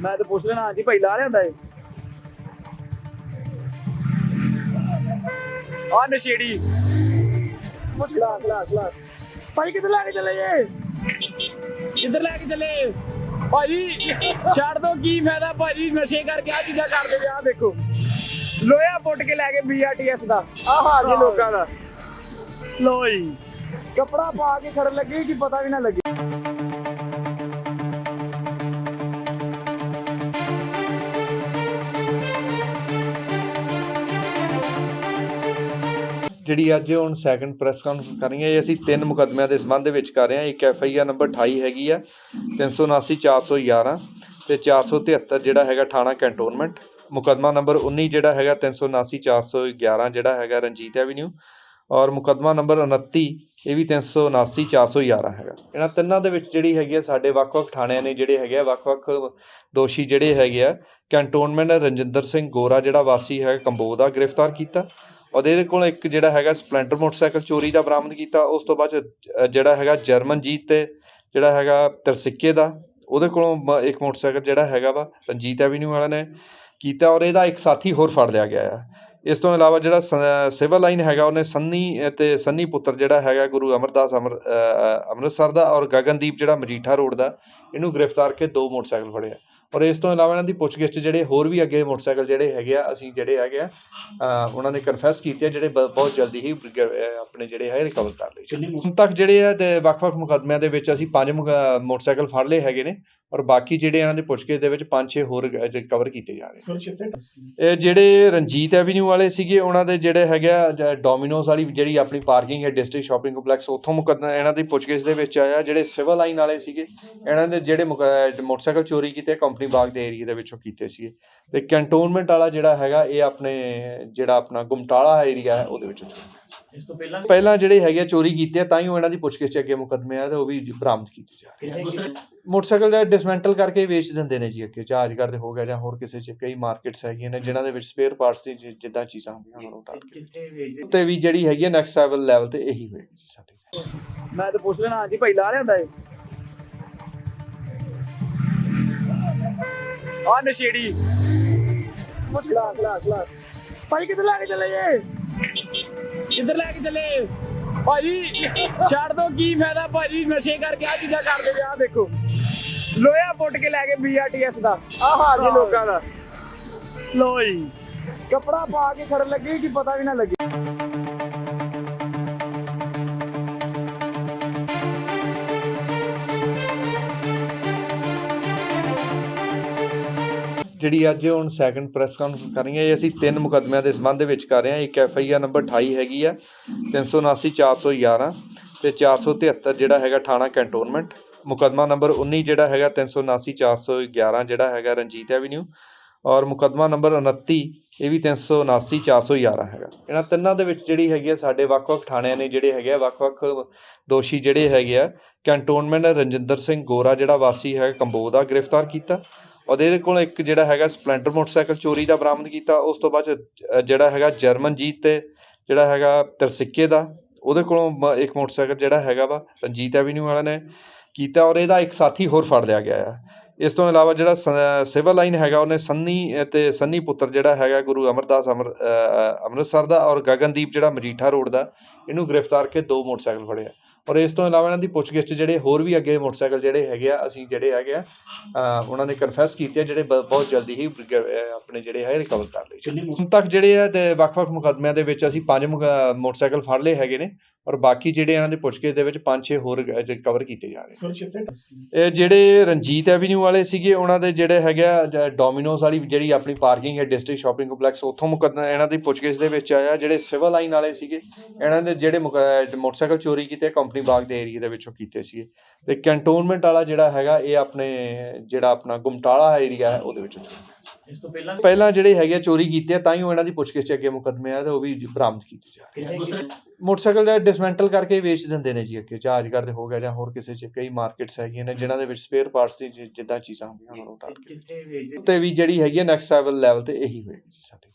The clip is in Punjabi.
ਮੈਂ ਤਾਂ ਪੁੱਛ ਲੈਣਾ, ਹਾਂਜੀ ਭਾਈ, ਲਾ ਲਿਆਂਦਾ ਏ ਆ ਨਸ਼ੇੜੀ। ਖਲਾ ਖਲਾ ਖਲਾ ਭਾਈ, ਕਿੱਧਰ ਲੈ ਕੇ ਚੱਲੇ ਜੇ? ਕਿੱਧਰ ਲੈ ਕੇ ਚੱਲੇ? ਭਾਜੀ ਛੱਡ ਦੋ, ਕੀ ਫਾਇਦਾ ਭਾਜੀ ਨਸ਼ੇ ਕਰਕੇ ਆ ਚੀਜ਼ਾਂ ਕਰਦੇ ਪਿਆ ਦੇਖੋ। ਲੋਹਾ ਪੁੱਟ ਕੇ ਲੈ ਕੇ ਬੀਆਰਟੀਐਸ ਦਾ। ਆ ਹਾਲ ਜੀ ਲੋਕਾਂ ਦਾ। ਲੋ ਜੀ, ਕਪੜਾ ਪਾ ਕੇ ਖੜਨ ਲੱਗੇ, ਕਿ ਪਤਾ ਵੀ ਨਾ ਲੱਗੇ। ਜਿਹੜੀ ਅੱਜ ਹੁਣ ਸੈਕਿੰਡ ਪ੍ਰੈਸ ਕਾਨਫਰੰਸ ਕਰ ਰਹੀ ਹੈ ਇਹ ਅਸੀਂ ਤਿੰਨ ਮੁਕੱਦਮਿਆਂ ਦੇ ਸੰਬੰਧ ਵਿੱਚ ਕਰ ਰਹੇ ਹਾਂ। ਇੱਕ ਐਫ ਆਈ ਆਰ ਨੰਬਰ 28 ਹੈਗੀ ਆ 379 411 ਤੇ 473 ਜਿਹੜਾ ਹੈਗਾ ਥਾਣਾ ਕੈਂਟੋਨਮੈਂਟ ਮੁਕੱਦਮਾ ਨੰਬਰ 19 ਜਿਹੜਾ ਹੈਗਾ 379 411 ਜਿਹੜਾ ਹੈਗਾ ਰਣਜੀਤ ਐਵੀਨਿਊ ਔਰ ਮੁਕੱਦਮਾ ਨੰਬਰ 29 ਇਹ ਵੀ 379 411 ਹੈਗਾ। ਇਹਨਾਂ ਤਿੰਨਾਂ ਦੇ ਵਿੱਚ ਜਿਹੜੀ ਹੈਗੀ ਆ, ਸਾਡੇ ਵੱਖ-ਵੱਖ ਥਾਣਿਆਂ ਨੇ ਜਿਹੜੇ ਹੈਗੇ ਆ, ਵੱਖ-ਵੱਖ ਦੋਸ਼ੀ ਜਿਹੜੇ ਹੈਗੇ ਆ ਕੈਂਟੋਨਮੈਂਟ ਰਣਜਿੰਦਰ ਸਿੰਘ ਗੋਰਾ ਜਿਹੜਾ ਵਾਸੀ ਹੈ ਕੰਬੋ ਦਾ ਗ੍ਰਿਫਤਾਰ ਕੀਤਾ ਔਰ ਇਹਦੇ ਕੋਲ ਇੱਕ ਜਿਹੜਾ ਹੈਗਾ ਸਪਲੈਂਡਰ ਮੋਟਰਸਾਈਕਲ ਚੋਰੀ ਦਾ ਬਰਾਮਦ ਕੀਤਾ। ਉਸ ਤੋਂ ਬਾਅਦ 'ਚ, ਜਿਹੜਾ ਹੈਗਾ ਜਰਮਨਜੀਤ ਅਤੇ ਜਿਹੜਾ ਹੈਗਾ ਤਰਸਿੱਕੇ ਦਾ ਉਹਦੇ ਕੋਲੋਂ ਮ- ਇੱਕ ਮੋਟਰਸਾਈਕਲ ਜਿਹੜਾ ਹੈਗਾ ਵਾ ਰਣਜੀਤ ਐਵੀਨਿਊ ਵਾਲਿਆਂ ਨੇ ਕੀਤਾ ਔਰ ਇਹਦਾ ਇੱਕ ਸਾਥੀ ਹੋਰ ਫੜ ਲਿਆ ਗਿਆ ਆ। ਇਸ ਤੋਂ ਇਲਾਵਾ ਜਿਹੜਾ ਸ- ਸਿਵਲ ਲਾਈਨ ਹੈਗਾ ਉਹਨੇ ਸੰਨੀ ਅਤੇ ਸੰਨੀ ਪੁੱਤਰ ਜਿਹੜਾ ਹੈਗਾ ਗੁਰੂ ਅਮਰਦਾਸ ਅਮਰ ਅੰਮ੍ਰਿਤਸਰ ਦਾ ਔਰ ਗਗਨਦੀਪ ਜਿਹੜਾ ਮਜੀਠਾ ਰੋਡ ਦਾ ਇਹਨੂੰ ਗ੍ਰਿਫਤਾਰ ਕੇ ਦੋ ਮੋਟਰਸਾਈਕਲ ਫੜੇ ਆ। ਔਰ ਇਸ ਤੋਂ ਇਲਾਵਾ ਇਹਨਾਂ ਦੀ ਪੁੱਛਗਿੱਛ 'ਚ ਜਿਹੜੇ ਹੋਰ ਵੀ ਅੱਗੇ ਮੋਟਰਸਾਈਕਲ ਜਿਹੜੇ ਹੈਗੇ ਆ ਅਸੀਂ ਜਿਹੜੇ ਹੈਗੇ ਆ ਉਹਨਾਂ ਨੇ ਕਨਫੈਸ ਕੀਤੇ ਜਿਹੜੇ ਬ- ਬਹੁਤ ਜਲਦੀ ਹੀ ਆਪਣੇ ਜਿਹੜੇ ਹੈ ਰਿਕਵਰ ਕਰ ਲਏ। ਹੁਣ ਤੱਕ ਜਿਹੜੇ ਆ ਤੇ ਵੱਖ-ਵੱਖ ਮੁਕੱਦਮਿਆਂ ਦੇ ਵਿੱਚ ਅਸੀਂ ਪੰਜ ਮੁਕ- ਮੋਟਰਸਾਈਕਲ ਫੜ ਲਏ ਹੈਗੇ ਨੇ ਔਰ ਬਾਕੀ ਜਿਹੜੇ ਇਹਨਾਂ ਦੇ ਪੁੱਛਗਿੱਛ ਦੇ ਵਿੱਚ ਪੰਜ ਛੇ ਹੋਰ ਕਵਰ ਕੀਤੇ ਜਾ ਰਹੇ ਇਹ ਜਿਹੜੇ ਰਣਜੀਤ ਐਵੀਨਿਊ ਵਾਲੇ ਸੀਗੇ ਉਹਨਾਂ ਦੇ ਜਿਹੜੇ ਹੈਗੇ ਡੋਮਿਨੋਜ਼ ਵਾਲੀ ਜਿਹੜੀ ਆਪਣੀ ਪਾਰਕਿੰਗ ਹੈ ਡਿਸਟ੍ਰਿਕਟ ਸ਼ਾਪਿੰਗ ਕੰਪਲੈਕਸ ਉੱਥੋਂ ਮੁਕੱਦਮਾ ਇਹਨਾਂ ਦੀ ਪੁੱਛਗਿੱਛ ਦੇ ਵਿੱਚ ਆਇਆ ਜਿਹੜੇ ਸਿਵਲ ਲਾਈਨ ਵਾਲੇ ਸੀਗੇ ਇਹਨਾਂ ਦੇ ਜਿਹੜੇ ਮੋਟਰਸਾਈਕਲ ਚੋਰੀ ਕੀਤੇ ਕੰਪਨੀ ਬਾਗ ਦੇ ਏਰੀਆ ਦੇ ਵਿੱਚੋਂ ਕੀਤੇ ਸੀਗੇ। ਤੇ ਕੈਂਟੋਨਮੈਂਟ ਵਾਲਾ ਜਿਹੜਾ ਹੈਗਾ ਇਹ ਆਪਣੇ ਜਿਹੜਾ ਆਪਣਾ ਗੁਮਟਾਲਾ ਏਰੀਆ ਹੈ ਉਹਦੇ ਵਿੱਚੋਂ ਇਸ ਤੋਂ ਪਹਿਲਾਂ ਪਹਿਲਾਂ ਜਿਹੜੇ ਹੈਗੇ ਆ ਚੋਰੀ ਕੀਤੇ ਆ ਤਾਂ ਹੀ ਉਹ ਇਹਨਾਂ ਦੀ ਪੁੱਛਗਿੱਛ 'ਚ ਅੱਗੇ ਮੁਕੱਦਮੇ ਆ ਤੇ ਉਹ ਵੀ ਬਰਾਮਦ ਕੀਤੇ ਜਾ ਰਹੇ ਆ। ਮੋਟਰਸਾਈਕਲ ਦਾ ਡਿਸਮੈਂਟਲ ਕਰਕੇ ਵੇਚ ਦਿੰਦੇ ਨੇ ਜੀ ਅੱਗੇ ਜਹਾਜ਼ ਕਰਦੇ ਹੋ ਗਿਆ ਜਾਂ ਹੋਰ ਕਿਸੇ ਚ ਕਈ ਮਾਰਕੀਟਸ ਹੈਗੀਆਂ ਨੇ ਜਿਨ੍ਹਾਂ ਦੇ ਵਿੱਚ ਸਪੇਅਰ ਪਾਰਟਸ ਦੀ ਜਿ- ਜਿੱਦਾਂ ਚੀਜ਼ਾਂ ਹੁੰਦੀਆਂ ਉਹਨਾਂ ਨੂੰ ਉਤਾਰ ਕੇ ਜਿੱਥੇ ਵੇਚਦੇ ਤੇ ਵੀ ਜਿਹੜੀ ਹੈਗੀ ਹੈ ਨੈਕਸਟ ਲੈਵਲ ਲੈਵਲ ਤੇ ਇਹੀ ਹੋਏਗੀ ਜੀ ਸਾਡੀ। ਮੈਂ ਤਾਂ ਪੁੱਛ ਲੈਣਾ ਹਾਂਜੀ ਭਾਈ ਲਾ ਲਿਆਂਦਾ ਏ ਆ ਨਸ਼ੇੜੀ। ਖਲਾ ਖਲਾ ਖਲਾ ਭਾਈ ਕਿੱਧਰ ਲੈ ਕੇ ਚੱਲੇ ਜੇ ਕਿੱਧਰ ਲੈ ਕੇ ਚੱਲੇ? ਭਾਜੀ ਛੱਡ ਦੋ ਕੀ ਫਾਇਦਾ ਭਾਜੀ ਨਸ਼ੇ ਕਰਕੇ ਆ ਚੀਜ਼ਾਂ ਕਰਦੇ ਪਿਆ ਦੇਖੋ। ਲੋਹਾ ਪੁੱਟ ਕੇ ਲੈ ਕੇ ਬੀਆਰਟੀਐਸ ਦਾ। ਆ ਹਾਲ ਜੀ ਲੋਕਾਂ ਦਾ। ਲੋ ਜੀ। ਕਪੜਾ ਪਾ ਕੇ ਖੜਨ ਲੱਗੇ ਕਿ ਪਤਾ ਵੀ ਨਾ ਲੱਗੇ। ਜਿਹੜੀ ਅੱਜ ਹੁਣ ਸੈਕੰਡ ਪ੍ਰੈਸ ਕਾਨਫਰੰਸ ਕਰ ਰਹੀ ਹੈ ਇਹ ਅਸੀਂ ਤਿੰਨ ਮੁਕੱਦਮਿਆਂ ਦੇ ਸੰਬੰਧ ਦੇ ਵਿੱਚ ਕਰ ਰਹੇ ਹਾਂ। ਇੱਕ ਐਫ ਆਈ ਆਰ ਨੰਬਰ 28 ਹੈਗੀ ਆ 379 411 ਤੇ 473 ਜਿਹੜਾ ਹੈਗਾ ਥਾਣਾ ਕੈਂਟੋਨਮੈਂਟ ਮੁਕੱਦਮਾ ਨੰਬਰ 19 ਜਿਹੜਾ ਹੈਗਾ 379 411 ਜਿਹੜਾ ਹੈਗਾ ਰਣਜੀਤ ਐਵੀਨਿਊ ਔਰ ਮੁਕੱਦਮਾ ਨੰਬਰ 29 ਇਹ ਵੀ 379 411 ਹੈਗਾ। ਇਹਨਾਂ ਤਿੰਨਾਂ ਦੇ ਵਿੱਚ ਜਿਹੜੀ ਹੈਗੀ ਆ ਸਾਡੇ ਵੱਖ-ਵੱਖ ਥਾਣਿਆਂ ਨੇ ਜਿਹੜੇ ਹੈਗੇ ਆ, ਵੱਖ-ਵੱਖ ਦੋਸ਼ੀ ਜਿਹੜੇ ਹੈਗੇ ਆ ਕੈਂਟੋਨਮੈਂਟ ਰਣਜਿੰਦਰ ਸਿੰਘ ਗੋਰਾ ਜਿਹੜਾ ਵਾਸੀ ਹੈ ਕੰਬੋਜ ਦਾ ਗ੍ਰਿਫਤਾਰ ਕੀਤਾ ਔਰ ਇਹਦੇ ਕੋਲ ਇੱਕ ਜਿਹੜਾ ਹੈਗਾ ਸਪਲੈਂਡਰ ਮੋਟਰਸਾਈਕਲ ਚੋਰੀ ਦਾ ਬਰਾਮਦ ਕੀਤਾ। ਉਸ ਤੋਂ ਬਾਅਦ 'ਚ, ਜਿਹੜਾ ਹੈਗਾ ਜਰਮਨ ਜੀਤ ਤੇ ਜਿਹੜਾ ਹੈਗਾ ਤਰਸਿੱਕੇ ਦਾ ਉਹਦੇ ਕੋਲੋਂ ਮ- ਇੱਕ ਮੋਟਰਸਾਈਕਲ ਜਿਹੜਾ ਹੈਗਾ ਵਾ ਰਣਜੀਤ ਐਵੀਨਿਊ ਵਾਲਿਆਂ ਨੇ ਕੀਤਾ ਔਰ ਇਹਦਾ ਇੱਕ ਸਾਥੀ ਹੋਰ ਫੜ ਲਿਆ ਗਿਆ ਆ। ਇਸ ਤੋਂ ਇਲਾਵਾ ਜਿਹੜਾ ਸ- ਸਿਵਲ ਲਾਈਨ ਹੈਗਾ ਉਹਨੇ ਸੰਨੀ ਤੇ ਸੰਨੀ ਪੁੱਤਰ ਜਿਹੜਾ ਹੈਗਾ ਗੁਰੂ ਅਮਰਦਾਸ ਅਮਰ ਅੰਮ੍ਰਿਤਸਰ ਦਾ ਔਰ ਗਗਨਦੀਪ ਜਿਹੜਾ ਮਜੀਠਾ ਰੋਡ ਦਾ ਇਹਨੂੰ ਗ੍ਰਿਫਤਾਰ ਕੇ ਦੋ ਮੋਟਰਸਾਈਕਲ ਫੜਿਆ ਔਰ ਇਸ ਤੋਂ ਇਲਾਵਾ ਇਹਨਾਂ ਦੀ ਪੁੱਛਗਿੱਛ ਜਿਹੜੇ ਹੋਰ ਵੀ ਅੱਗੇ ਮੋਟਰਸਾਈਕਲ ਜਿਹੜੇ ਹੈਗੇ ਆ ਅਸੀਂ ਜਿਹੜੇ ਹੈਗੇ ਆ ਉਹਨਾਂ ਨੇ ਕਨਫੈਸ ਕੀਤੇ ਆ ਜਿਹੜੇ ਬਹੁਤ ਜਲਦੀ ਹੀ ਆਪਣੇ ਜਿਹੜੇ ਹੈ ਰਿਕਵਰ ਕਰ ਲਏ। ਹੁਣ ਤੱਕ ਜਿਹੜੇ ਆ ਵੱਖ-ਵੱਖ ਮੁਕੱਦਮਿਆਂ ਦੇ ਵਿੱਚ ਅਸੀਂ ਪੰਜ ਮੋਟਰਸਾਈਕਲ ਫੜ ਲਏ ਹੈਗੇ ਨੇ। ਔਰ ਬਾਕੀ ਜਿਹੜੇ ਇਹਨਾਂ ਦੇ ਪੁੱਛਗਿੱਛ ਦੇ ਵਿੱਚ ਪੰਜ ਛੇ ਹੋਰ ਕਵਰ ਕੀਤੇ ਜਾ ਰਹੇ ਇਹ ਜਿਹੜੇ ਰਣਜੀਤ ਐਵੀਨਿਊ ਵਾਲੇ ਸੀਗੇ ਉਹਨਾਂ ਦੇ ਜਿਹੜੇ ਹੈਗੇ ਡੋਮਿਨੋਜ਼ ਵਾਲੀ ਜਿਹੜੀ ਆਪਣੀ ਪਾਰਕਿੰਗ ਹੈ ਡਿਸਟ੍ਰਿਕਟ ਸ਼ਾਪਿੰਗ ਕੰਪਲੈਕਸ ਉੱਥੋਂ ਮੁਕੱਦਮਾ ਇਹਨਾਂ ਦੀ ਪੁੱਛਗਿੱਛ ਦੇ ਵਿੱਚ ਆਇਆ ਜਿਹੜੇ ਸਿਵਲ ਲਾਈਨ ਵਾਲੇ ਸੀਗੇ ਇਹਨਾਂ ਦੇ ਜਿਹੜੇ ਮੋਟਰਸਾਈਕਲ ਚੋਰੀ ਕੀਤੇ ਕੰਪਨੀ ਬਾਗ ਦੇ ਏਰੀਆ ਦੇ ਵਿੱਚੋਂ ਕੀਤੇ ਸੀਗੇ। ਤੇ ਕੈਂਟੋਨਮੈਂਟ ਵਾਲਾ ਜਿਹੜਾ ਹੈਗਾ ਇਹ ਆਪਣੇ ਜਿਹੜਾ ਆਪਣਾ ਗੁਮਟਾਲਾ ਏਰੀਆ ਹੈ ਉਹਦੇ ਵਿੱਚੋਂ ਇਸ ਤੋਂ ਪਹਿਲਾਂ ਪਹਿਲਾਂ ਜਿਹੜੇ ਹੈਗੇ ਆ ਚੋਰੀ ਕੀਤੇ ਆ ਤਾਂ ਹੀ ਉਹ ਇਹਨਾਂ ਦੀ ਪੁੱਛਗਿੱਛ 'ਚ ਅੱਗੇ ਮੁਕੱਦਮੇ ਆ ਤੇ ਉਹ ਵੀ ਬਰਾਮਦ ਕੀਤੇ ਜਾ ਰਹੇ ਆ। ਮੋਟਰਸਾਈਕਲ ਦਾ ਡਿਸਮੈਂਟਲ ਕਰਕੇ ਵੇਚ ਦਿੰਦੇ ਨੇ ਜੀ ਅੱਗੇ ਜਹਾਜ਼ ਕਰਦੇ ਹੋ ਗਿਆ ਜਾਂ ਹੋਰ ਕਿਸੇ ਚ ਕਈ ਮਾਰਕੀਟਸ ਹੈਗੀਆਂ ਨੇ ਜਿਨ੍ਹਾਂ ਦੇ ਵਿੱਚ ਸਪੇਅਰ ਪਾਰਟਸ ਦੀ ਜਿ- ਜਿੱਦਾਂ ਚੀਜ਼ਾਂ ਹੁੰਦੀਆਂ ਉਹਨਾਂ ਨੂੰ ਉਤਾਰ ਕੇ। ਜਿੱਥੇ ਵੇਚਦੇ ਤੇ ਵੀ ਜਿਹੜੀ ਹੈਗੀ ਹੈ ਨੈਕਸਟ ਲੈਵਲ ਲੈਵਲ ਤੇ ਇਹੀ ਹੋਏਗੀ ਜੀ ਸਾਡੀ।